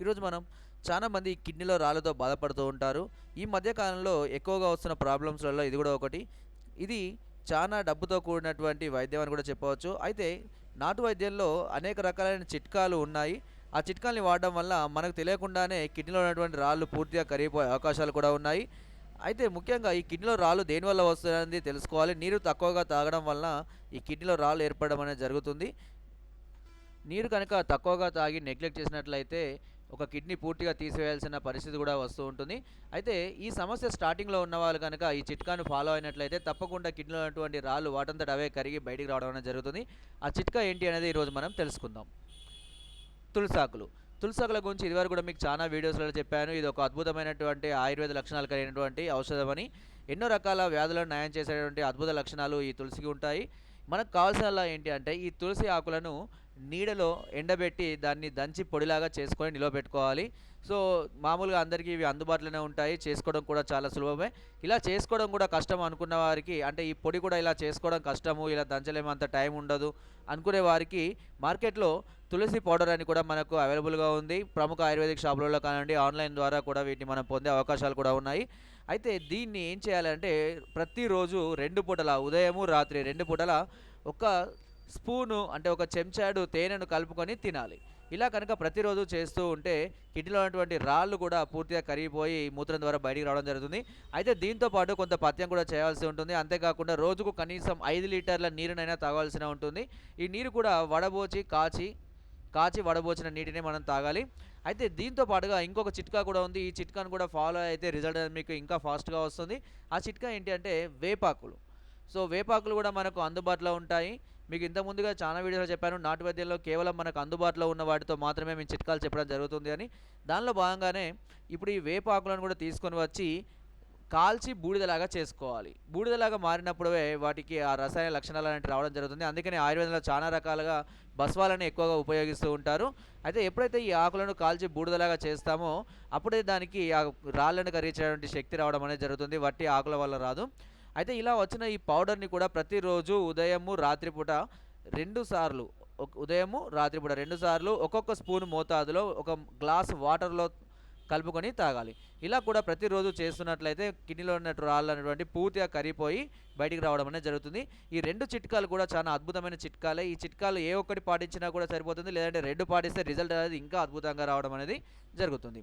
ఈరోజు మనం చాలా మంది కిడ్నీలో రాళ్ళతో బాధపడుతూ ఉంటారు. ఈ మధ్యకాలంలో ఎక్కువగా వస్తున్న ప్రాబ్లమ్స్లలో ఇది కూడా ఒకటి. ఇది చాలా డబ్బుతో కూడినటువంటి వైద్యం అని కూడా చెప్పవచ్చు. అయితే నాటు వైద్యంలో అనేక రకాలైన చిట్కాలు ఉన్నాయి. ఆ చిట్కాల్ని వాడడం వల్ల మనకు తెలియకుండానే కిడ్నీలో ఉన్నటువంటి రాళ్ళు పూర్తిగా కరిగిపోయే అవకాశాలు కూడా ఉన్నాయి. అయితే ముఖ్యంగా ఈ కిడ్నీలో రాళ్ళు దేనివల్ల వస్తుందనేది తెలుసుకోవాలి. నీరు తక్కువగా తాగడం వల్ల ఈ కిడ్నీలో రాళ్ళు ఏర్పడడం అనేది జరుగుతుంది. నీరు కనుక తక్కువగా తాగి నెగ్లెక్ట్ చేసినట్లయితే ఒక కిడ్నీ పూర్తిగా తీసివేయాల్సిన పరిస్థితి కూడా వస్తూ ఉంటుంది. అయితే ఈ సమస్య స్టార్టింగ్లో ఉన్న వాళ్ళు కనుక ఈ చిట్కాను ఫాలో అయినట్లయితే తప్పకుండా కిడ్నీలో ఉన్నటువంటి రాళ్ళు వాటంతట అవే కరిగి బయటికి రావడం అనేది జరుగుతుంది. ఆ చిట్కా ఏంటి అనేది ఈరోజు మనం తెలుసుకుందాం. తులసాకులు. తులసాకుల గురించి ఇదివరకు కూడా మీకు చాలా వీడియోస్లో చెప్పాను. ఇది ఒక అద్భుతమైనటువంటి ఆయుర్వేద లక్షణాలు కలిగినటువంటి ఔషధం అని. ఎన్నో రకాల వ్యాధులను నయం చేసేటువంటి అద్భుత లక్షణాలు ఈ తులసికి ఉంటాయి. మనకు కావాల్సిన ఏంటి అంటే ఈ తులసి ఆకులను నీడలో ఎండబెట్టి దాన్ని దంచి పొడిలాగా చేసుకొని నిలవబెట్టుకోవాలి సో మామూలుగా అందరికీ ఇవి అందుబాటులోనే ఉంటాయి. చేసుకోవడం కూడా చాలా సులభమే. ఇలా చేసుకోవడం కూడా కష్టం అనుకున్న వారికి అంటే ఈ పొడి కూడా ఇలా చేసుకోవడం కష్టము ఇలా దంచలేము అంత టైం ఉండదు అనుకునే వారికి మార్కెట్లో తులసి పౌడర్ అని కూడా మనకు అవైలబుల్గా ఉంది. ప్రముఖ ఆయుర్వేదిక్ షాపులలో కానివ్వండి ఆన్లైన్ ద్వారా కూడా వీటిని మనం పొందే అవకాశాలు కూడా ఉన్నాయి. అయితే దీన్ని ఏం చేయాలంటే ప్రతిరోజు రెండు పూటల ఉదయము రాత్రి రెండు పూటల ఒక స్పూను అంటే ఒక చెంచాడు తేనెను కలుపుకొని తినాలి. ఇలా కనుక ప్రతిరోజు చేస్తూ ఉంటే కిడ్నీలో ఉన్నటువంటి రాళ్ళు కూడా పూర్తిగా కరిగిపోయి మూత్రం ద్వారా బయటికి రావడం జరుగుతుంది. అయితే దీంతో పాటు కొంత పథ్యం కూడా చేయాల్సి ఉంటుంది. అంతేకాకుండా రోజుకు కనీసం ఐదు లీటర్ల నీరునైనా తాగాల్సిన ఉంటుంది. ఈ నీరు కూడా వడబోచి కాచి కాచి వడబోచిన నీటిని మనం తాగాలి. అయితే దీంతో పాటుగా ఇంకొక చిట్కా కూడా ఉంది. ఈ చిట్కాను కూడా ఫాలో అయితే రిజల్ట్ మీకు ఇంకా ఫాస్ట్గా వస్తుంది. ఆ చిట్కా ఏంటి అంటే వేపాకులు. సో వేపాకులు కూడా మనకు అందుబాటులో ఉంటాయి. మీకు ఇంత ముందుగా చాలా వీడియోలో చెప్పాను నాటు వైద్యంలో కేవలం మనకు అందుబాటులో ఉన్న వాటితో మాత్రమే మేము చిట్కాలు చెప్పడం జరుగుతుంది అని. దానిలో భాగంగానే ఇప్పుడు ఈ వేపాకులను కూడా తీసుకొని వచ్చి కాల్చి బూడిదలాగా చేసుకోవాలి. బూడిదలాగా మారినప్పుడే వాటికి ఆ రసాయన లక్షణాలు అనేవి రావడం జరుగుతుంది. అందుకని ఆయుర్వేదంలో చాలా రకాలుగా బస్వాలని ఎక్కువగా ఉపయోగిస్తూ ఉంటారు. అయితే ఎప్పుడైతే ఈ ఆకులను కాల్చి బూడిదలాగా చేస్తామో అప్పుడే దానికి ఆ రాళ్ళను కరిగించేటువంటి శక్తి రావడం అనేది జరుగుతుంది. వట్టి ఆకుల వల్ల రాదు. అయితే ఇలా వచ్చిన ఈ పౌడర్ని కూడా ప్రతిరోజు ఉదయము రాత్రిపూట రెండు సార్లు ఉదయము రాత్రిపూట రెండు సార్లు ఒక్కొక్క స్పూన్ మోతాదులో ఒక గ్లాస్ వాటర్లో కలుపుకొని తాగాలి. ఇలా కూడా ప్రతిరోజు చేస్తున్నట్లయితే కిడ్నీలో ఉన్నట్టు రాళ్ళు అనేటువంటి పూర్తిగా కరిగిపోయి బయటికి రావడం అనేది జరుగుతుంది. ఈ రెండు చిట్కాలు కూడా చాలా అద్భుతమైన చిట్కాలే. ఈ చిట్కాలు ఏ ఒక్కటి పాటించినా కూడా సరిపోతుంది. లేదంటే రెండు పాటిస్తే రిజల్ట్ అనేది ఇంకా అద్భుతంగా రావడం అనేది జరుగుతుంది.